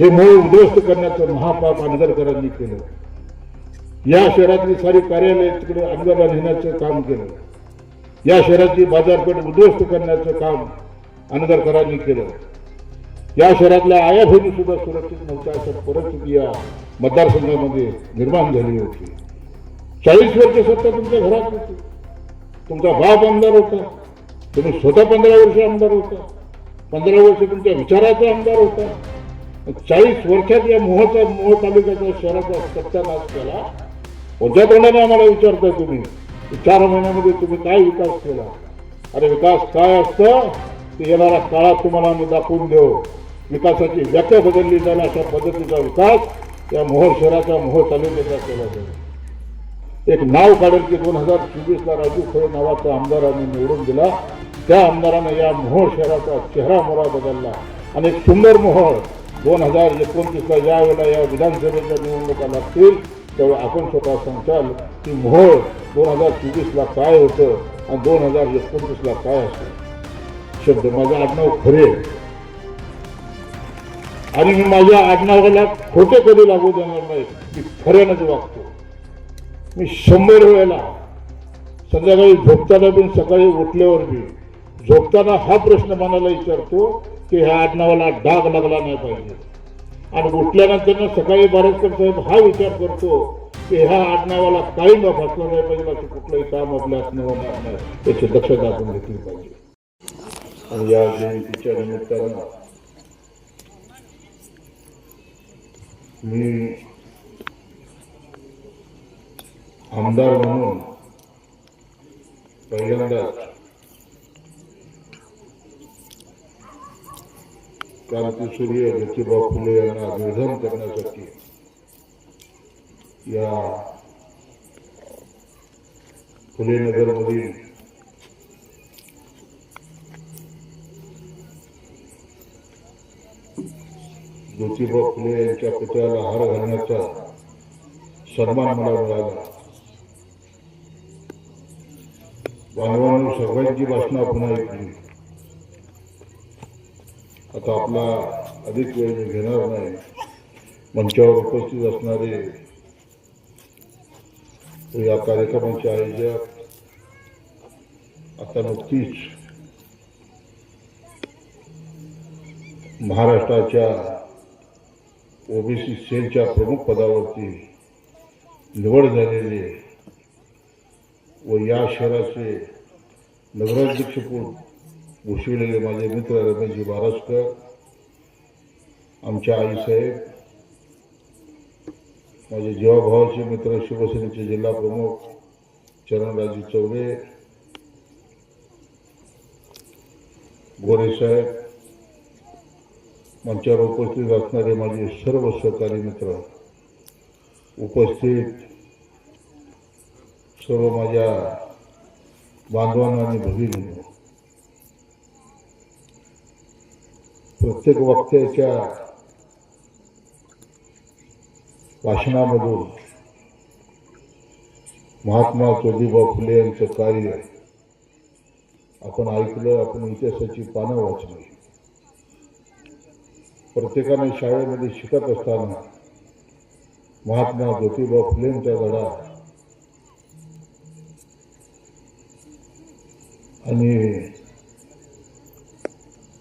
हे मूळ उद्ध्वस्त करण्याचं महापाप आंदरकरांनी केलं. या शहरातली सारी कार्यालय तिकडे अंगाला नेण्याचं काम केलं. या शहराची बाजारपेठ उद्ध्वस्त करण्याचं काम आंदरकरांनी केलं. या शहरातल्या आया सुद्धा सुरक्षित नव्हत्या अशा परिस्थिती या मतदारसंघामध्ये निर्माण झाली होती. चाळीस वर्ष सत्ता तुमच्या घरात होती. तुमचा बाप आमदार होता. तुम्ही स्वतः पंधरा वर्ष आमदार होता. पंधरा वर्ष तुमच्या विचाराचा आमदार होता. चाळीस वर्षात या मोहचा मोह तालुक्याच्या शहराचा सत्यानाश केला. कोणत्या तोंडाने आम्हाला विचारताय तुम्ही. चार महिन्यामध्ये तुम्ही काय विकास केला? अरे विकास काय असतं? ते येणारा काळात तुम्हाला आम्ही दाखवून देऊ. विकासाची व्याख्या बदलली जाईल अशा पद्धतीचा विकास या मोहोर शहराचा मोह तालुक्याचा केला जाईल. एक नाव काढेल की दोन हजार चोवीसला राजू खळे नावाचा आमदार आम्ही निवडून दिला. त्या आमदारानं या मोहोळ शहराचा चेहरा मोरा बदलला. आणि एक सुंदर मोहोळ दोन हजार एकोणतीसला ज्या वेळेला या विधानसभेच्या निवडणुका लागतील त्यावेळी आपण स्वतः सांगताल की मोहोळ दोन हजार चोवीसला काय होतं आणि दोन हजार एकोणतीसला काय असतं शब्द माझं आडनाव खरे आणि मी माझ्या आडनावाला खोटे कधी लागू देणार. नाही मी खऱ्यानंच वागतो मी शंभर वेळेला संध्याकाळी झोपताना पण सकाळी उठल्यावर बी झोपताना हा प्रश्न मनाला विचारतो की ह्या आडनावाला डाग लागला नाही पाहिजे. आणि उठल्यानंतर सकाळी बारसकर साहेब हा विचार करतो की ह्या आडनावाला काही न फासलं नाही पाहिजे असं कुठलंही काम आपल्या हातनं होणार नाही. याची दक्षता आपण घेतली पाहिजे. आणि या जयंतीच्या निमित्तानं मी आमदार म्हणून पहिल्यांदा क्रांतीसूर्य ज्योतिबा फुले यांना निर्धन करण्यासाठी या फुले नगरमधील ज्योतिबा फुले यांच्या पुतळ्याला हार घालण्याचा सन्मान मला मिळाला. बांधवांनी सगळ्यांची भाषणं आपण ऐकली. आता आपला अधिक वेळ मी घेणार नाही. मंचावर उपस्थित असणारे या कार्यक्रमाचे आयोजक आता नुकतीच महाराष्ट्राच्या ओबीसी सेलच्या प्रमुख पदावरती निवड झालेली व या शहराचे नगराध्यक्षपद भूषविलेले माझे मित्र रमेशजी बारसकर. आमच्या आईसाहेब माझे जीवाभावाचे मित्र शिवसेनेचे जिल्हा प्रमुख चरणराजे चौबे गोरेसाहेब मंचावर उपस्थित असणारे माझे सर्व सहकारी मित्र. उपस्थित सर्व माझ्या बांधवांना आणि भगिनी प्रत्येक वक्त्याच्या भाषणामधून महात्मा ज्योतिबा फुले यांचं कार्य आपण ऐकलं आपण इतिहासाची पानं वाचली. प्रत्येकाने शाळेमध्ये शिकत असताना महात्मा ज्योतिबा फुलेंचा धडा आणि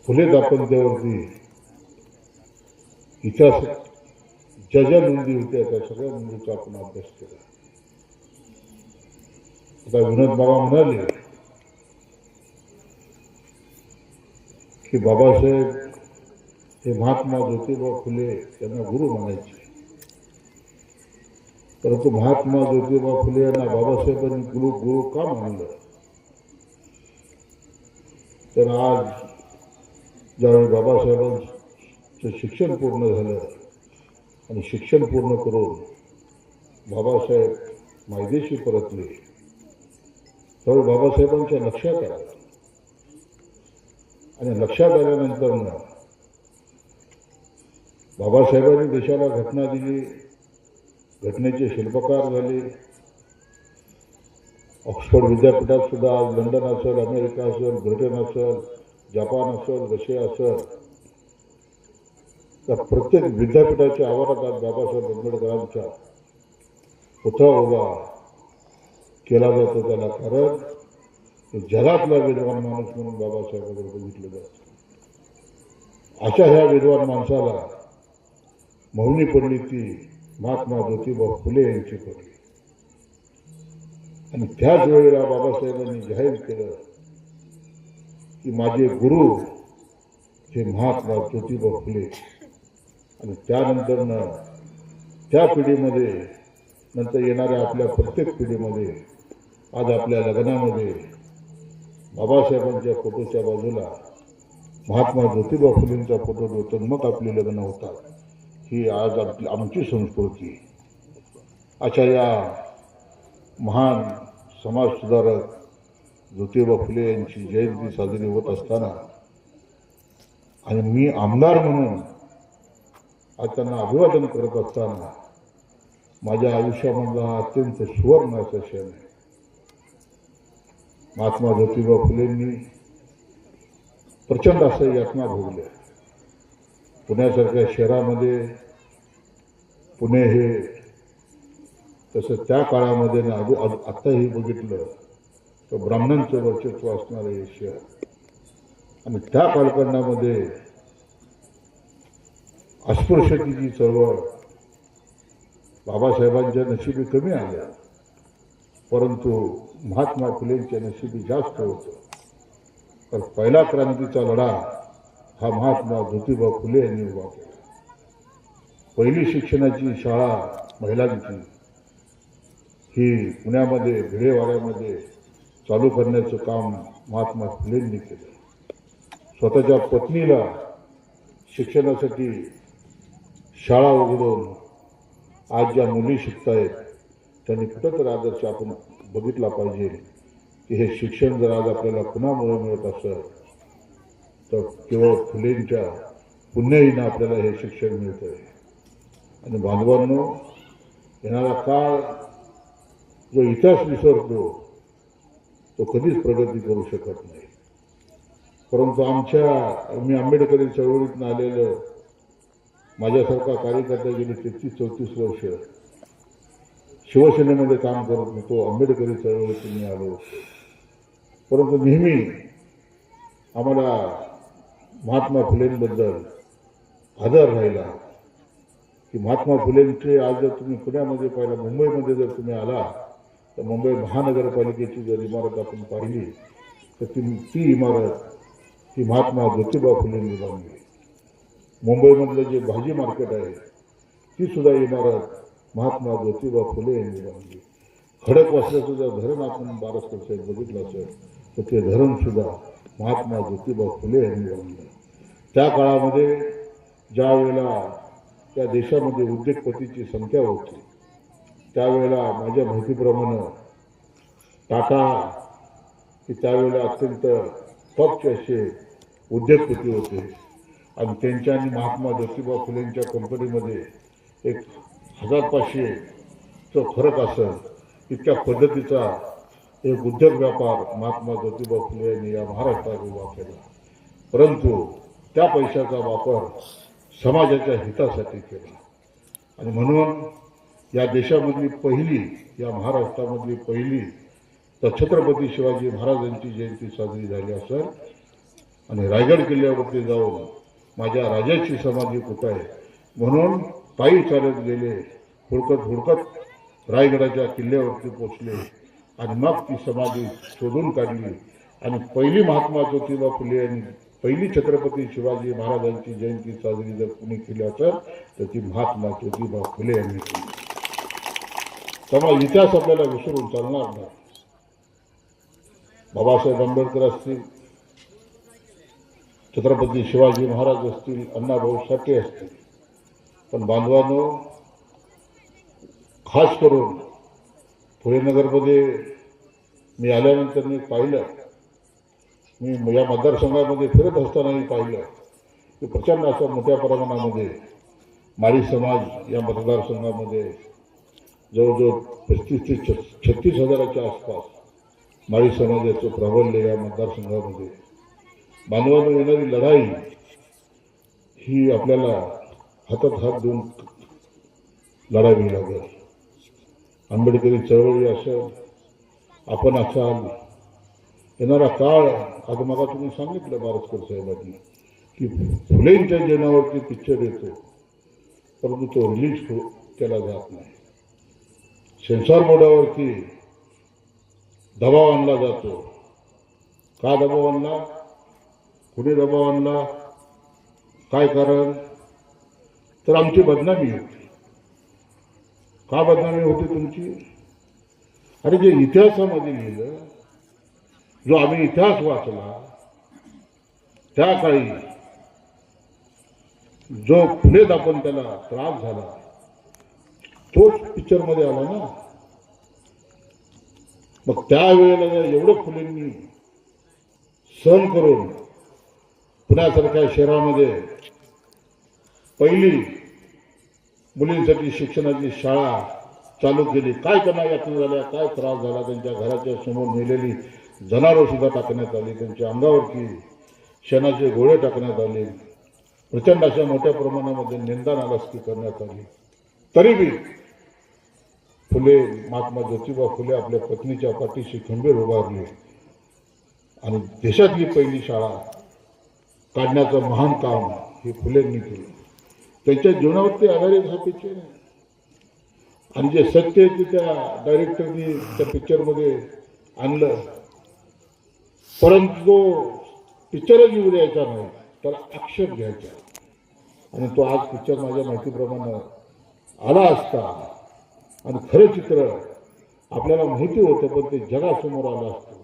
फुले दाम्पत्यावरती इतिहास ज्या ज्या नोंदी होत्या त्या सगळ्या नोंदीचा आपण अभ्यास केला. आता विनोद बाबा म्हणाले की बाबासाहेब हे महात्मा ज्योतिबा फुले यांना गुरु म्हणायचे. परंतु महात्मा ज्योतिबा फुले यांना बाबासाहेबांनी गुरु गुरु का म्हणलं तर आज ज्यावेळी बाबासाहेबांचं शिक्षण पूर्ण झालं आणि शिक्षण पूर्ण करून बाबासाहेब मायदेशी परतले. त्यावेळी बाबासाहेबांच्या लक्षात आलं. आणि लक्षात आल्यानंतर बाबासाहेबांनी देशाला घटना दिली घटनेचे शिल्पकार झाले. ऑक्सफोर्ड विद्यापीठात सुद्धा आज लंडन असेल अमेरिका असेल ब्रिटन असेल जपान असेल रशिया असेल त्या प्रत्येक विद्यापीठाच्या आवारात आज बाबासाहेब आंबेडकरांचा पुतळा उभा केला जातो त्याला कारण जगातला विद्वान माणूस म्हणून बाबासाहेबांकडे बघितलं जात अशा ह्या विद्वान माणसाला मौनी पडली ती महात्मा ज्योतिबा फुले यांची पडली आणि त्याच वेळेला बाबासाहेबांनी जाहीर केलं की माझे गुरु हे महात्मा ज्योतिबा फुले. आणि त्यानंतर त्या पिढीमध्ये नंतर येणाऱ्या आपल्या प्रत्येक पिढीमध्ये आज आपल्या लग्नामध्ये बाबासाहेबांच्या फोटोच्या बाजूला महात्मा ज्योतिबा फुलेंचा फोटो ठेवतो मग आपली लग्न होतात. ही आज आपली आमची संस्कृती अशा या महान समाजसुधारक ज्योतिबा फुले यांची जयंती साजरी होत असताना आणि मी आमदार म्हणून आज त्यांना अभिवादन करत असताना माझ्या आयुष्यामधला हा अत्यंत सुवर्ण असा क्षण आहे. महात्मा ज्योतिबा फुलेंनी प्रचंड असं यातना भोगल्या. पुण्यासारख्या शहरामध्ये पुणे हे तसं त्या काळामध्ये ना अजून आत्ताही बघितलं तो ब्राह्मणांचं वर्चस्व असणारं हे शहर. आणि त्या कालखंडामध्ये अस्पृश्यतेची चळवळ बाबासाहेबांच्या नशिबी कमी आल्या. परंतु महात्मा फुलेंच्या नशिबी जास्त होतं. तर पहिला क्रांतीचा लढा हा महात्मा ज्योतिबा फुले यांनी उभा केला. पहिली शिक्षणाची शाळा महिलांची. ही पुण्यामध्ये भिडेवाड्यामध्ये चालू करण्याचं काम महात्मा फुलेंनी केलं. स्वतःच्या पत्नीला शिक्षणासाठी शाळा उघडून आज ज्या मुली शिकतायत त्यांनी कुठंतरी आदर्श आपण बघितला पाहिजे की हे शिक्षण जर आज आपल्याला पुन्हा मिळत असं तर केवळ फुलेंच्या पुण्याईनं आपल्याला हे शिक्षण मिळतं आहे आणि बांधवांनो येणारा काळ जो इतिहास विसरतो तो कधीच प्रगती करू शकत नाही. परंतु आमच्या मी आंबेडकरी चळवळीतून आलेलं. माझ्यासारखा कार्यकर्ता गेली तेहतीस चौतीस वर्ष. शिवसेनेमध्ये काम करत होतो आंबेडकरी चळवळीतून मी आलो. परंतु नेहमी आम्हाला महात्मा फुलेंबद्दल आदर राहिला. की महात्मा फुलेंचे आज जर तुम्ही पुण्यामध्ये पाहिला मुंबईमध्ये जर तुम्ही आला तर मुंबई महानगरपालिकेची जर इमारत आपण पाहिली तर ती ती इमारत ही महात्मा ज्योतिबा फुलेंनी बांधली मुंबईमधलं जे भाजी मार्केट आहे ती सुद्धा इमारत महात्मा ज्योतिबा फुले यांनी बांधली खडक जर धरण आपण बारसकर वर्षात बघितलं असेल तर ते धरण सुद्धा महात्मा ज्योतिबा फुले यांनी बांधलं त्या काळामध्ये ज्या वेळेला त्या देशामध्ये उद्योगपतीची संख्या होती त्यावेळेला माझ्या माहितीप्रमाणे टाटा हे त्यावेळेला अत्यंत टॉपचे असे उद्योगपती होते. आणि त्यांच्या आणि महात्मा ज्योतिबा फुलेंच्या कंपनीमध्ये एक हजार पाचशेचं फरक असं इतक्या पद्धतीचा एक उद्योग व्यापार महात्मा ज्योतिबा फुले यांनी या महाराष्ट्रात उभा केला. परंतु त्या पैशाचा वापर समाजाच्या हितासाठी केला. आणि म्हणून या देशामधली पहिली या महाराष्ट्रामधली पहिली तर छत्रपती शिवाजी महाराजांची जयंती साजरी झाली असेल. आणि रायगड किल्ल्यावरती जाऊन माझ्या राजाची समाधी कुठं आहे? म्हणून पायी चालत गेले हुडकत हुडकत रायगडाच्या किल्ल्यावरती पोचले आणि मग ती समाधी शोधून काढली. आणि पहिली महात्मा ज्योतिबा फुले यांनी पहिली छत्रपती शिवाजी महाराजांची जयंती साजरी जर कुणी केली असेल तर ती महात्मा ज्योतिबा फुले यांनी केली. त्यामुळे इतिहास आपल्याला विसरून चालणार नाही. बाबासाहेब आंबेडकर असतील छत्रपती शिवाजी महाराज असतील अण्णाभाऊ साठे असतील. पण बांधवांनो खास करून फुलेनगरमध्ये मी आल्यानंतर मी पाहिलं. मी या मतदारसंघामध्ये फिरत असताना मी पाहिलं की प्रचंड अशा मोठ्या प्रमाणामध्ये माळी समाज या मतदारसंघामध्ये जवळजवळ पस्तीस ते छत्तीस हजाराच्या आसपास माळी समाजाचं प्राबल्य या मतदारसंघामध्ये. मानवानं येणारी लढाई ही आपल्याला हातात हात देऊन लढावी लागेल. आंबेडकरी चळवळी असेल आपण असाल येणारा काळ आता मला तुम्ही सांगितलं बारसकर साहेबांनी की फुलेंच्या जीवनावरती पिक्चर येतो परंतु तो रिलीज हो केला जात नाही. सेन्सॉर बोर्डावरती दबाव आणला जातो. का दबाव आणला? कुणी दबाव आणला? काय कारण? तर आमची बदनामी होती. का बदनामी होती तुमची? अरे जे इतिहासामध्ये लिहिलं जो आम्ही इतिहास वाचला त्या काळी जो फुलेत आपण त्याला त्रास झाला तोच पिक्चरमध्ये आला ना. मग त्यावेळेला जर एवढं फुलेंनी सहन करून पुण्यासारख्या शहरामध्ये पहिली मुलींसाठी शिक्षणाची शाळा चालू केली. काय त्यांना यातून झाल्या काय त्रास झाला त्यांच्या घराच्या समोर नेलेली जनावरं सुद्धा टाकण्यात आली त्यांच्या अंगावरती शेणाचे गोळे टाकण्यात आले. प्रचंड अशा मोठ्या प्रमाणामध्ये निंदा नालस्ती करण्यात आली. तरी बी फुले महात्मा ज्योतिबा फुले आपल्या पत्नीच्या पाठीशी खंबीर उभारले. आणि देशातली पहिली शाळा काढण्याचं महान काम हे फुलेंनी केलं. त्यांच्या जीवनावरती आधारित हा पिक्चर आहे. आणि जे सत्य आहे ते त्या डायरेक्टरनी त्या पिक्चरमध्ये आणलं. परंतु तो पिक्चरच येऊ द्यायचा नाही त्याला आक्षेप घ्यायचा. आणि तो आज पिक्चर माझ्या माहितीप्रमाणे आला असता आणि खरं चित्र आपल्याला माहिती होतं पण ते जगासमोर आलं असतं.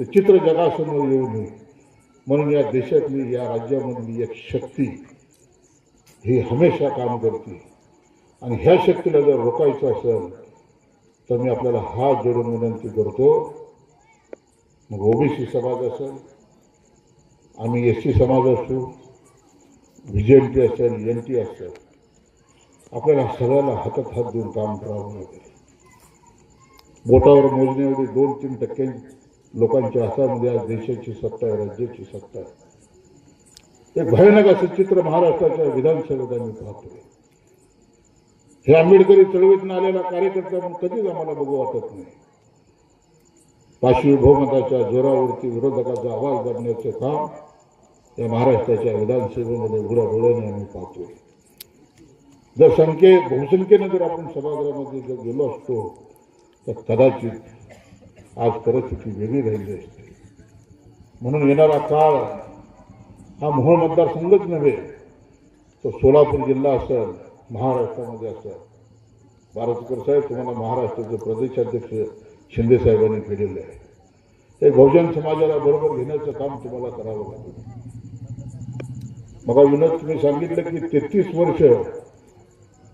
ते चित्र जगासमोर येऊ नये. म्हणून या देशातली या राज्यामधली एक शक्ती ही हमेशा काम करते. आणि ह्या शक्तीला जर रोखायचं असेल तर मी आपल्याला हात जोडून विनंती करतो मग ओबीसी समाज असेल आम्ही एस टी समाज असू व्ही जे एम टी असेल एन टी असेल आपल्याला सगळ्याला हातात हात देऊन काम करावं लागेल. बोटावर मोजणे एवढी दोन तीन टक्के लोकांच्या हातामध्ये आज देशाची सत्ता आहे राज्याची सत्ता आहे. एक भयानक असं चित्र महाराष्ट्राच्या विधानसभेत आम्ही पाहतोय. हे आंबेडकरी चळवळीतून आलेला कार्यकर्ता म्हणून कधीच आम्हाला बघू वाटत नाही. पाचवी बहुमताच्या जोरावरती विरोधकाचा आवाज दाबण्याचं काम या महाराष्ट्राच्या विधानसभेमध्ये उघड्या डोळ्याने आम्ही पाहतोय. जर संख्ये बहुसंख्येने जर आपण सभागृहामध्ये जर गेलो असतो तर कदाचित आज परिस्थिती वेगळी राहिली असते. म्हणून येणारा काळ हा मोहोळ मतदारसंघच नव्हे तर सोलापूर जिल्हा असेल महाराष्ट्रामध्ये असेल. भारतकर साहेब तुम्हाला महाराष्ट्राचे प्रदेशाध्यक्ष शिंदे साहेबांनी आहे. हे बहुजन समाजाला बरोबर घेण्याचं काम तुम्हाला करावं लागेल. मग विनोद तुम्ही सांगितलं की तेहतीस वर्ष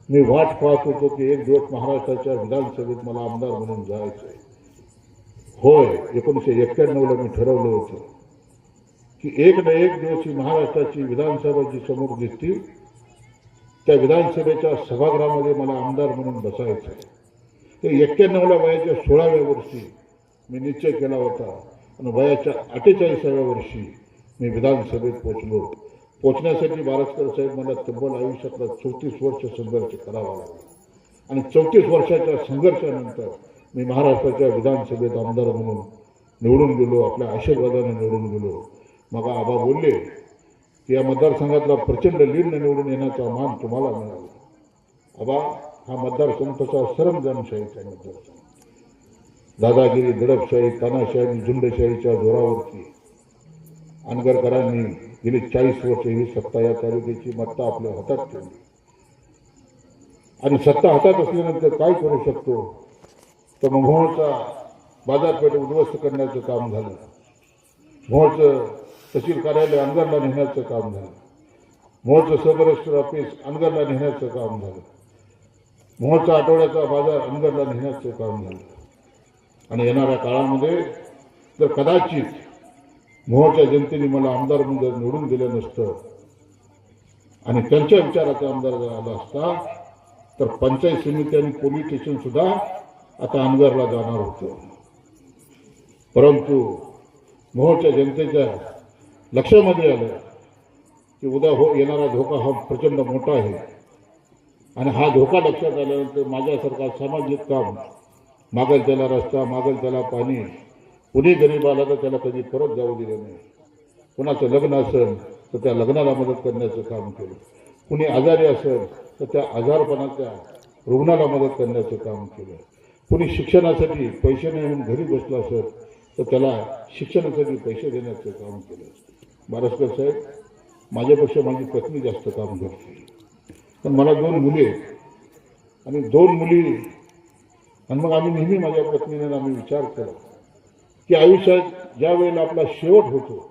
मी वाट पाहत होतो की एक दिवस महाराष्ट्राच्या विधानसभेत मला आमदार म्हणून जायचं आहे होय एकोणीसशे एक्क्याण्णवला मी ठरवलं होतं की एक ना एक दिवस ही महाराष्ट्राची विधानसभा जी समोर दिसतील. त्या विधानसभेच्या सभागृहामध्ये मला आमदार म्हणून बसायचं आहे ते एक्क्याण्णवला वयाच्या सोळाव्या वर्षी मी निश्चय केला होता. आणि वयाच्या अठ्ठेचाळीसाव्या वर्षी मी विधानसभेत पोचलो पोचण्यासाठी बारसकर साहेब मला तब्बल आयुष्यातला चौतीस वर्ष संघर्ष करावा लागला. आणि चौतीस वर्षाच्या संघर्षानंतर मी महाराष्ट्राच्या विधानसभेत आमदार म्हणून निवडून गेलो आपल्या आशीर्वादाने निवडून गेलो. मग आबा बोलले की या मतदारसंघातला प्रचंड लीडने निवडून येण्याचा मान तुम्हाला मिळाला. आबा हा मतदारसंघ तसा सरंजामशाहीचा मतदारसंघ. दादागिरी दडपशाही तानाशाही झुंडशाहीच्या जोरावरती. अनगरकरांनी गेली चाळीस वर्ष ही सत्ता या तालुक्याची मत्ता आपल्या हातात ठेवली. आणि सत्ता हातात असल्यानंतर काय करू शकतो? तर मग मोहोळचा बाजारपेठ उद्ध्वस्त करण्याचं काम झालं. मोहोळचं तहसील कार्यालय अनगरला नेण्याचं काम झालं. मोहोळचं सब ऑफिस अंगरला नेण्याचं काम झालं. मोहोळचा आठवड्याचा बाजार अनगरला नेण्याचं काम झालं. आणि येणाऱ्या काळामध्ये जर कदाचित मोहच्या जनतेने मला आमदार म्हणून निवडून दिलं नसतं आणि त्यांच्या विचाराचा आमदार जर आला असता तर पंचायत समिती आणि पोलीस स्टेशन सुद्धा आता आमदारला जाणार होतं. परंतु मोहच्या जनतेच्या लक्षामध्ये आलं की उद्या हो येणारा धोका हा प्रचंड मोठा आहे. आणि हा धोका लक्षात आल्यानंतर माझ्यासारखा सामाजिक काम मागेल त्याला रस्ता मागेल त्याला पाणी कुणी गरीबाला तर त्याला कधी परत जाऊ दिलं नाही. कुणाचं लग्न असेल तर त्या लग्नाला मदत करण्याचं काम केलं. कुणी आजारी असेल तर त्या आजारपणाच्या रुग्णाला मदत करण्याचं काम केलं. कुणी शिक्षणासाठी पैसे नाही म्हणून घरी बसला असेल तर त्याला शिक्षणासाठी पैसे देण्याचं काम केलं. बारसकर साहेब माझ्यापेक्षा माझी पत्नी जास्त काम करते. पण मला दोन मुली आहेत. आणि दोन मुली आणि मग आम्ही नेहमी माझ्या पत्नीने आम्ही विचार केला की आयुष्यात ज्या वेळेला आपला शेवट होतो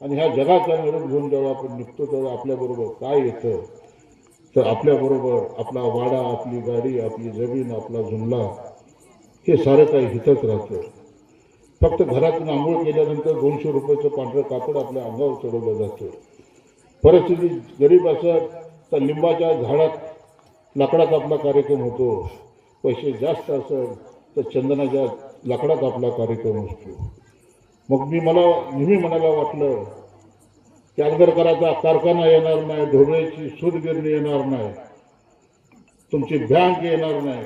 आणि ह्या जगाचा निरोप घेऊन जेव्हा आपण निघतो तेव्हा आपल्याबरोबर काय येतं? तर आपल्याबरोबर आपला वाडा आपली गाडी आपली जमीन आपला जुमला हे सारं काही हितच राहतं. फक्त घरातून आंघोळ केल्यानंतर दोनशे रुपयाचं पांढरं कापड आपल्या अंगावर चढवलं जातं. परिस्थिती गरीब असत तर लिंबाच्या झाडात लाकडात आपला कार्यक्रम होतो. पैसे जास्त असेल तर चंदनाच्या लाकडात आपला कार्यक्रम असतो. मग मी मला नेहमी म्हणायला वाटलं की कराचा कारखाना येणार नाही ढोबळ्याची सूतगिरणी येणार नाही तुमची बँक येणार नाही.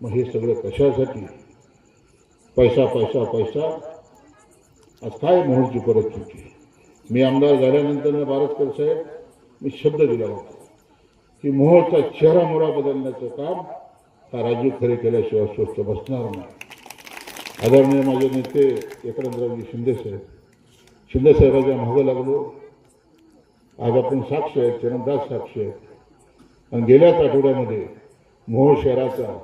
मग हे सगळं कशासाठी? पैसा पैसा पैसा. आज काय मोहरची परिस्थिती? मी आमदार झाल्यानंतर बारसकर साहेब मी शब्द दिला होता की मोहचा चेहरा मोहरा बदलण्याचं काम हा राजू खरे केल्याशिवाय स्वस्त बसणार नाही. आदरणीय माझे नेते एकनाथरावजी शिंदे साहेब. शिंदे मागं लागलो. आज आपण साक्ष आहेत चरणदास साक्ष आहेत. आणि गेल्याच आठवड्यामध्ये मोहोळ शहराचा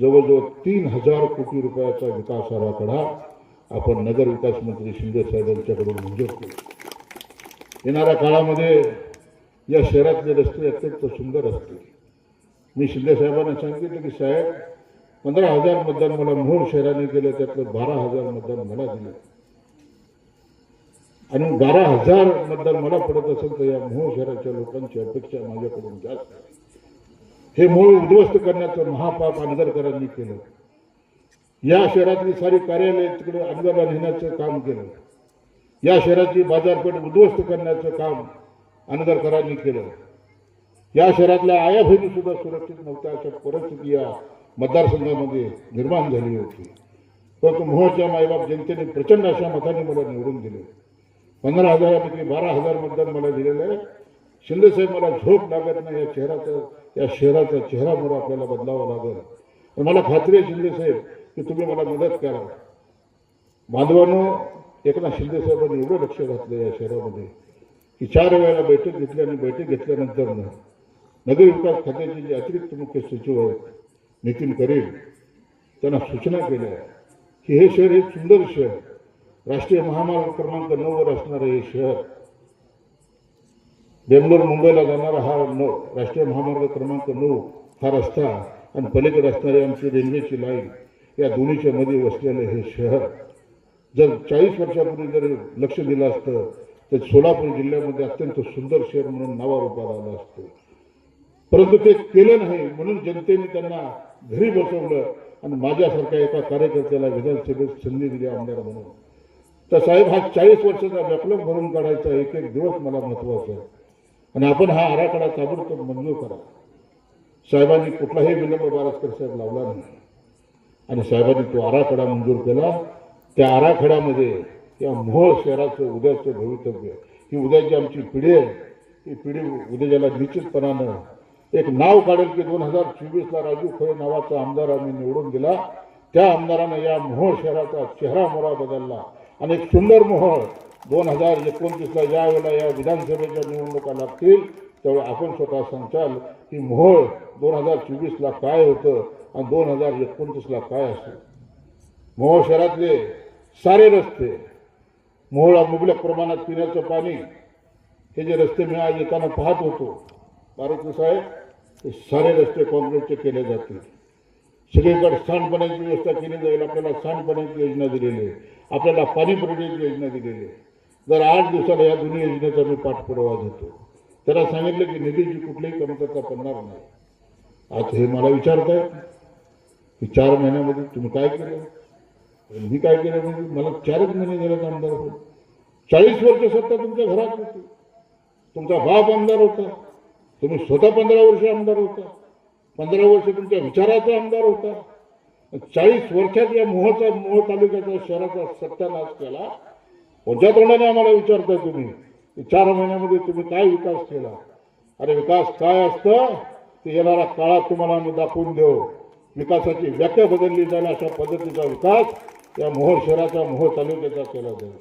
जवळजवळ तीन हजार कोटी रुपयाचा विकास आराखडा आपण नगर विकास मंत्री शिंदे यांच्याकडून मंजूर केला. येणाऱ्या काळामध्ये या शहरातले रस्ते अत्यंत सुंदर असतील. मी शिंदेसाहेबांना सांगितलं की साहेब पंधरा हजार मतदान मला मोहोळ शहराने केलं त्यातलं बारा हजार मतदान मला दिलं. आणि बारा हजार मतदान मला पडत असेल तर या मोहोळ शहराच्या लोकांची अपेक्षा माझ्याकडून जास्त हे मूळ उद्ध्वस्त करण्याचं महापाप आंदरकरांनी केलं. या शहरातली सारी कार्यालय तिकडे अंगाला नेण्याचं काम केलं. या शहराची बाजारपेठ उद्ध्वस्त करण्याचं काम अनगरकरांनी केलं. या शहरातल्या आया सुद्धा सुरक्षित नव्हत्या अशा परिस्थिती या मतदारसंघामध्ये निर्माण झाली होती. परंतु मोहच्या मायबाप जनतेने प्रचंड अशा मताने मला निवडून दिले. पंधरा हजारापैकी बारा हजार मतदान मला दिलेलं आहे. शिंदेसाहेब मला झोप लागत नाही या चेहराचा या शहराचा चेहरा मला आपल्याला बदलावा लागेल. आणि मला खात्री आहे शिंदेसाहेब की तुम्ही मला मदत करा. बांधवानं एकनाथ शिंदेसाहेबांनी एवढं लक्ष घातलं या शहरामध्ये की चार वेळेला बैठक घेतली आणि बैठक घेतल्यानंतर नगर विकास खात्याचे जे अतिरिक्त मुख्य सचिव आहेत नितीन करीम त्यांना सूचना केल्या की हे शहर एक सुंदर शहर. राष्ट्रीय महामार्ग क्रमांक नऊवर असणारं हे शहर. बेंगलोर मुंबईला जाणारा हा नऊ राष्ट्रीय महामार्ग क्रमांक नऊ हा रस्ता आणि पलीकडे असणारी आमची रेल्वेची लाईन या दोन्हीच्या मध्ये वसलेलं हे शहर. जर चाळीस वर्षापूर्वी जर लक्ष दिलं असतं तर सोलापूर जिल्ह्यामध्ये अत्यंत सुंदर शहर म्हणून नावारूपाला आलं असतं. परंतु ते केलं नाही म्हणून जनतेने त्यांना घरी बसवलं आणि माझ्यासारख्या एका कार्यकर्त्याला विधानसभेत संधी दिली आमदार म्हणून. तर साहेब हा चाळीस वर्षाचा बॅकलॉग भरून काढायचा एक एक दिवस मला महत्त्वाचा आहे. आणि आपण हा आराखडा ताबडतोब मंजूर करा. साहेबांनी कुठलाही विलंब बारासकर साहेब लावला नाही. आणि साहेबांनी तो आराखडा मंजूर केला. त्या आराखड्यामध्ये या मोहोळ शहराचं उद्याचं भवितव्य ही उद्याची आमची पिढी आहे. ही पिढी उद्याच्याला निश्चितपणानं एक नाव काढेल की दोन हजार चोवीसला राजू खळे नावाचा आमदार आम्ही निवडून दिला. त्या आमदारानं या मोहोळ शहराचा चेहरा मोरा बदलला. आणि एक सुंदर मोहोळ दोन हजार एकोणतीसला या वेळेला या विधानसभेच्या निवडणुका लागतील त्यावेळी आपण स्वतः सांगचाल की मोहोळ दोन हजार चोवीसला काय होतं आणि दोन हजार एकोणतीसला काय असेल? मोहोळ शहरातले सारे रस्ते मोहोळा मुबलक प्रमाणात पिण्याचं पाणी हे जे रस्ते मी आज येताना पाहत होतो. भारत साहेब सारे रस्ते काँक्रीटचे केले जातील. सगळीकडे सांडपाण्याची व्यवस्था केली जाईल आपल्याला सांडपाण्याची योजना दिलेली आहे. आपल्याला पाणी योजना दिलेली आहे. जर आठ दिवसाला या दोन्ही योजनेचा मी पाठपुरावा देतो. त्याला सांगितलं की निधीची कुठलीही कमतरता पडणार नाही. आज हे मला विचारताय की चार महिन्यामध्ये तुम्ही काय केलं? मी काय केलं म्हणजे मला चारच महिने झाले आमदार होऊन. चाळीस वर्ष सत्ता तुमच्या घरात होती. तुमचा बाप आमदार होता. तुम्ही स्वतः पंधरा वर्ष आमदार होता. पंधरा वर्ष तुमच्या विचाराचा आमदार होता. चाळीस वर्षात या मोहचा मोह तालुक्याचा शहराचा सत्यानाश केला. कोणत्या तोंडाने आम्हाला विचारताय तुम्ही. चार महिन्यामध्ये तुम्ही काय विकास केला? अरे विकास काय असतं? ते येणारा काळात तुम्हाला आम्ही दाखवून देऊ. विकासाची व्याख्या बदलली जाईल अशा पद्धतीचा विकास या मोहोळ शहराचा मोहोळ तालुक्याचा केला जाईल.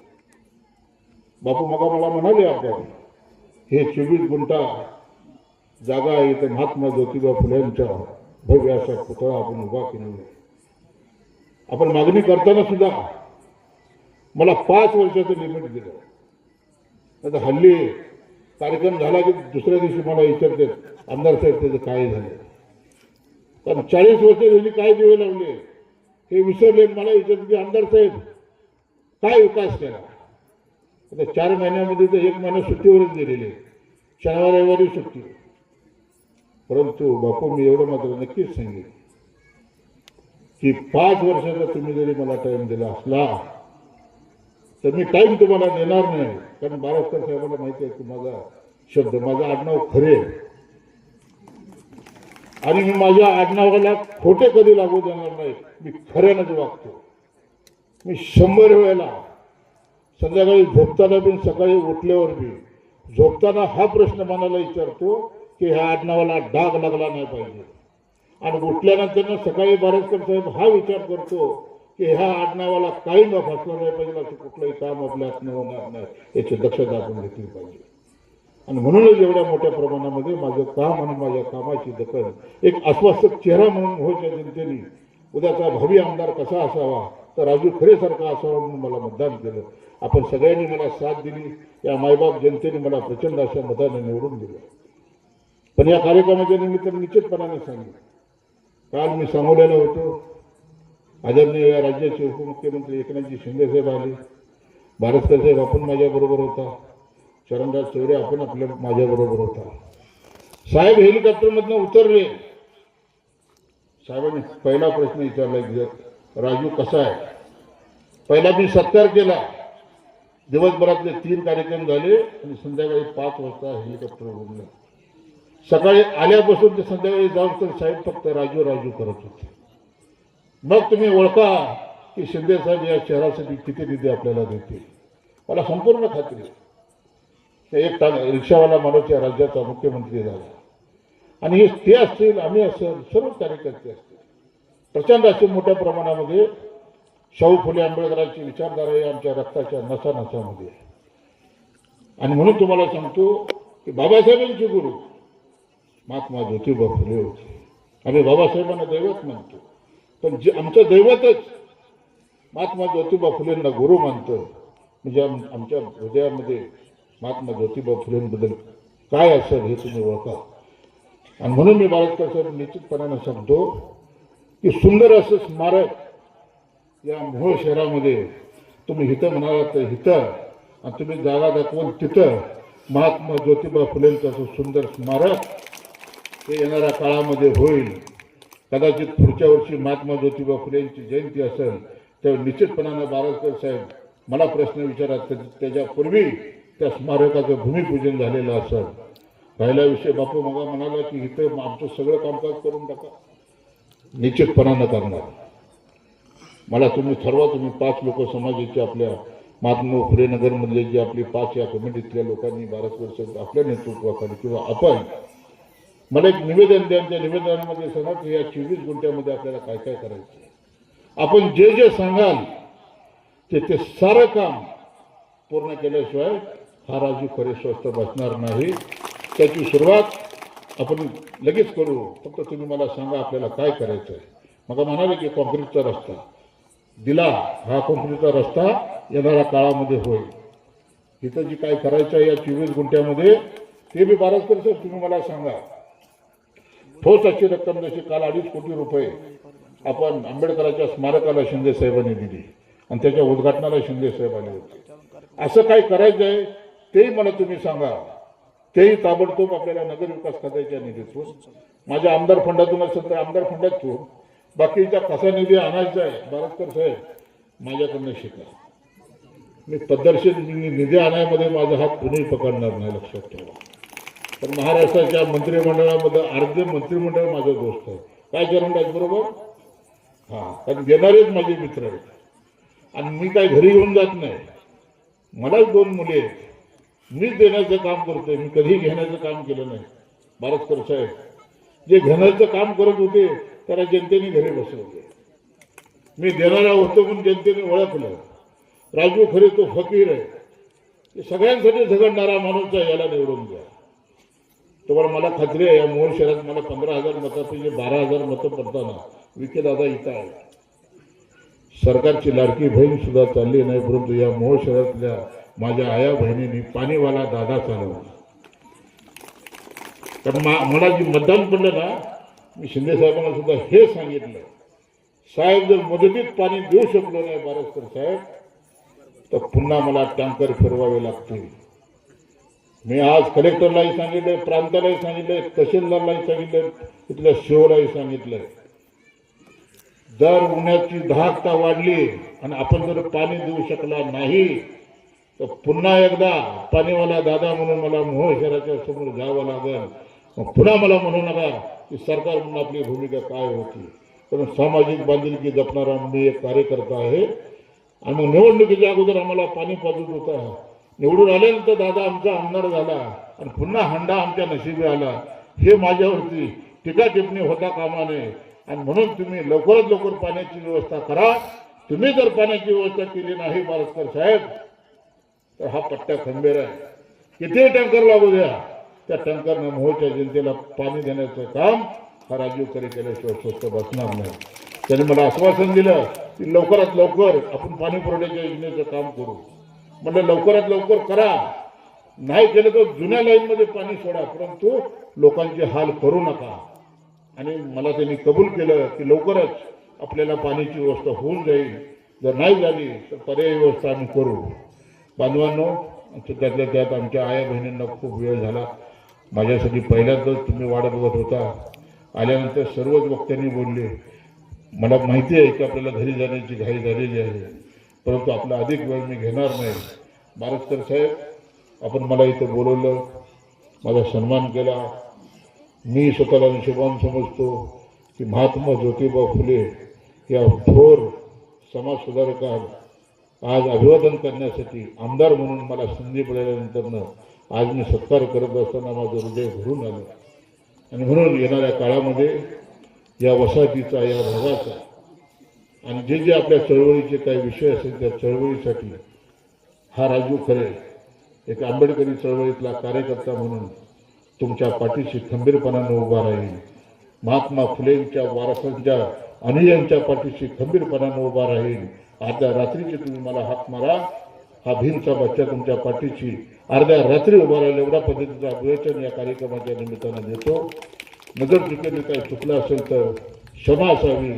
बापू मगा मला म्हणाले आपण हे चोवीस गुंठा जागा आहे तर महात्मा ज्योतिबा फुलेंच्या भव्य असा पुतळा आपण उभा केलेला आपण मागणी करताना सुद्धा मला पाच वर्षाचं लिमिट दिलं. आता हल्ली कार्यक्रम झाला की दुसऱ्या दिवशी मला विचारते आमदार साहेब त्याचं काय झालं? कारण चाळीस वर्ष झाली काय दिवे लावले? हे विसरले मला विचारते की आमदार साहेब काय विकास केला? आता चार महिन्यामध्ये तर एक महिना सुट्टीवरच दिलेली शनिवार रविवारी सुट्टी. परंतु बापू मी एवढं मात्र नक्कीच सांगेन की पाच वर्षाचा तुम्ही जरी मला टाइम दिला असला तर मी टाइम तुम्हाला देणार नाही. कारण बारास्कर साहेबांना माहिती आहे की माझा शब्द माझा आडनाव खरे आणि मी माझ्या आडनावाला खोटे कधी लागू देणार नाही मी खऱ्यानंच वागतो. मी शंभर वेळेला संध्याकाळी झोपताना बी सकाळी उठल्यावर बी झोपताना हा प्रश्न मनाला विचारतो की ह्या आडनावाला डाग लागला नाही पाहिजे. आणि उठल्यानंतर सकाळी बारसकर साहेब हा विचार करतो की ह्या आडनावाला काही न फासलं नाही पाहिजे असं कुठलंही काम आपल्या हातनं होणार नाही याची दक्षता आपण घेतली पाहिजे. आणि म्हणूनच एवढ्या मोठ्या प्रमाणामध्ये माझं काम आणि माझ्या कामाची दखल एक आश्वासक चेहरा म्हणून व्हायच्या जनतेने उद्याचा भावी आमदार कसा असावा तर राजू खरेसारखा असावा म्हणून मला मतदान केलं. आपण सगळ्यांनी मला साथ दिली या मायबाप जनतेने मला प्रचंड अशा मताने निवडून दिलं. पण या कार्यक्रमाच्या निमित्त निश्चितपणाने सांगितलं काल मी सांगवलेला होतो. आदरणीय या राज्याचे उपमुख्यमंत्री एकनाथजी शिंदेसाहेब आले. भारतकर साहेब आपण माझ्याबरोबर होता. चरणराज चौरे आपण आपल्या माझ्याबरोबर होता. साहेब हेलिकॉप्टरमधनं उतरले. साहेबांनी पहिला प्रश्न विचारला की राजू कसा आहे? पहिला मी सत्कार केला. दिवसभरातले तीन कार्यक्रम झाले आणि संध्याकाळी पाच वाजता हेलिकॉप्टर उडलं सकाळी आल्यापासून ते संध्याकाळी जाऊन तर साहेब फक्त राजू राजू करत होते मग तुम्ही ओळखा की शिंदे साहेब या शहरासाठी किती निधी आपल्याला देतील मला संपूर्ण खात्री आहे. ते एक टा- रिक्षावाला माणूस या राज्याचा मुख्यमंत्री झाला आणि हे ते असतील आम्ही असेल सर्व कार्यकर्ते असतील प्रचंड असे मोठ्या प्रमाणामध्ये शाहू फुले आंबेडकरांची विचारधारा ही आमच्या रक्ताच्या नसा नसामध्ये आहे. आणि म्हणून तुम्हाला सांगतो की बाबासाहेबांचे गुरु महात्मा ज्योतिबा फुले होते. आम्ही बाबासाहेबांना दैवत मानतो. पण जे आमचं दैवतच महात्मा ज्योतिबा फुलेंना गुरु मानतो. म्हणजे आमच्या हृदयामध्ये महात्मा ज्योतिबा फुलेंबद्दल काय असेल हे तुम्ही ओळखा. आणि म्हणून मी बाळासाहेब साहेब निश्चितपणानं सांगतो की सुंदर असं स्मारक या मोहोळ शहरामध्ये तुम्ही हिथं म्हणालात तर हिथं आणि तुम्ही जागा दाखवून तिथं महात्मा ज्योतिबा फुलेंचं असं सुंदर स्मारक ते येणाऱ्या काळामध्ये होईल. कदाचित पुढच्या वर्षी महात्मा ज्योतिबा फुलेंची जयंती असेल तर निश्चितपणानं बारसकर साहेब मला प्रश्न विचारात त्या- त्याच्यापूर्वी त्या स्मारकाचं भूमिपूजन झालेलं असेल. राहिला विषय बापू मगा म्हणाला की इथं आमचं सगळं कामकाज करून टाका. निश्चितपणानं करणार. मला तुम्ही ठरवा तुम्ही पाच लोक समाजाचे आपल्या महात्मा फुले नगरमधले जे आपली पाच या कमिटीतल्या लोकांनी बाराच साहेब आपल्या नेतृत्वाखाली किंवा आपण मला एक निवेदन द्या त्या निवेदनामध्ये सांगा की या चोवीस गुंठ्यामध्ये आपल्याला काय काय करायचं आहे. आपण जे जे सांगाल ते ते सारं काम पूर्ण केल्याशिवाय हा राजू खरे स्वस्त बसणार नाही. त्याची सुरुवात आपण लगेच करू. फक्त तुम्ही मला सांगा आपल्याला काय करायचं आहे. मग म्हणाले की कॉन्क्रीटचा रस्ता. दिला हा कॉन्क्रीटचा रस्ता येणाऱ्या काळामध्ये होईल. इथं जी काय करायचं आहे या चोवीस गुंठ्यामध्ये ते बी बाराच करतो तुम्ही मला सांगा. हो, ठोस अशी रक्कम जशी काल अडीच कोटी रुपये आपण आंबेडकरांच्या स्मारकाला शिंदे साहेबांनी दिली. आणि त्याच्या उद्घाटनाला शिंदे साहेब आले होते. असं काय करायचं आहे तेही मला तुम्ही सांगा. तेही ताबडतोब आपल्याला नगर विकास खात्याच्या निधीतून माझ्या आमदार फंडातून असेल तर आमदार फंडातून बाकीचा कसा निधी आणायचा आहे बारसकर साहेब माझ्याकडनं शिका. मी पद्धतशीर निधी आणायमध्ये माझा हात कुणी पकडणार नाही लक्षात ठेवा. तर महाराष्ट्राच्या मंत्रिमंडळामध्ये अर्धे मंत्रिमंडळ माझं दोस्त आहे. काय करून आहेत बरोबर? हां कारण देणारेच माझे मित्र आहेत. आणि मी काय घरी येऊन जात नाही. मलाच दोन मुले आहेत. मीच देण्याचं काम करतोय. मी कधी घेण्याचं काम केलं नाही. भारतकर साहेब. जे घेण्याचं काम करत होते त्याला जनतेने घरी बसवले मी देणारा होतो म्हणून जनतेने ओळखलं. राजू खरे तो फकीर आहे. सगळ्यांसाठी झगडणारा माणूस आहे याला निवडून द्या. तुम्हाला मला खात्री आहे या मोहोळ शहरात मला पंधरा हजार मतापैकी बारा हजार मतं पडताना विखे दादा इथं आहे सरकारची लाडकी बहीण सुद्धा चालली नाही परंतु या मोहोळ शहरातल्या माझ्या आया बहिणींनी पाणीवाला दादा चालवला. कारण मा मला जे मतदान पडलं ना मी शिंदे साहेबांना सुद्धा हे सांगितलं. साहेब जर मदतीत पाणी देऊ शकलो नाही बारसकर साहेब तर पुन्हा मला टँकर फिरवावे लागतील. मी आज कलेक्टरलाही सांगितलंय प्रांतालाही सांगितलंय तहसीलदारलाही सांगितलंय इथल्या शिवलाही सांगितलंय जर उन्हाची धाकता वाढली आणि आपण जर पाणी देऊ शकला नाही तर पुन्हा एकदा पाणीवाला दादा म्हणून मला मोहोळ शहराच्या समोर जावं लागेल. मग पुन्हा मला म्हणू नका की सरकार म्हणून आपली भूमिका काय होती. पण सामाजिक बांधिलकी जपणारा मी एक कार्यकर्ता आहे. आणि मग निवडणुकीच्या अगोदर आम्हाला पाणी पाजत होता. निवडून आल्यानंतर दादा आमचा आमदार झाला. आणि पुन्हा हंडा आमच्या नशिबी आला. हे माझ्यावरती टीका टिप्पणी होता कामा नये आणि म्हणून तुम्ही लवकरात लवकर पाण्याची व्यवस्था करा. तुम्ही जर पाण्याची व्यवस्था केली नाही बारस्कर साहेब तर हा पट्टा खंबेर आहे. किती टँकर लागू द्या. त्या टँकरनं मोहच्या जनतेला पाणी देण्याचं काम हा राजीव खरे केल्याशिवाय स्वस्त बसणार नाही. त्याने मला आश्वासन दिलं की लवकरात लवकर आपण पाणी पुरवठ्याच्या योजनेचं काम करू. म्हणलं लवकरात लवकर करा. नाही केलं तर जुन्या लाईनमध्ये पाणी सोडा परंतु लोकांचे हाल करू नका. आणि मला त्यांनी कबूल केलं की लवकरच आपल्याला पाण्याची व्यवस्था होऊन जाईल. जर नाही झाली तर पर्यायी व्यवस्था आम्ही करू. बांधवांनो त्यातल्या त्यात आमच्या आया बहिणींना खूप वेळ झाला. माझ्यासाठी पहिल्यांदाच तुम्ही वाढत बघत होता. आल्यानंतर सर्वच वक्त्यांनी बोलले मला माहिती आहे की आपल्याला घरी जाण्याची घाई झालेली आहे. परंतु आपला अधिक वेळ मी घेणार नाही. बारस्कर साहेब आपण मला इथं बोलवलं माझा सन्मान केला. मी स्वतःला निशोबान समजतो की महात्मा ज्योतिबा फुले या थोर समाजसुधारकात आज अभिवादन करण्यासाठी आमदार म्हणून मला संधी मिळाल्यानंतरनं आज मी सत्कार करत असताना माझं हृदय भरून आलं. आणि म्हणून येणाऱ्या काळामध्ये या वसाहतीचा या भागाचा आणि जे जे आपल्या चळवळीचे काही विषय असेल त्या चळवळीसाठी हा राजू खरे एक आंबेडकरी चळवळीतला कार्यकर्ता म्हणून तुमच्या पाठीशी खंबीरपणानं उभा राहील. महात्मा फुलेंच्या वारसांच्या अनुयांच्या पाठीशी खंबीरपणानं उभा राहील. अर्ध्या रात्रीची तुम्ही मला हात मारा. हा भीमचा बच्चा तुमच्या पाठीशी अर्ध्या रात्री उभा राहील. एवढ्या पद्धतीचा विवेचन या कार्यक्रमाच्या निमित्तानं देतो. नजर टिकेने काही चुकलं असेल तर क्षमा असावी.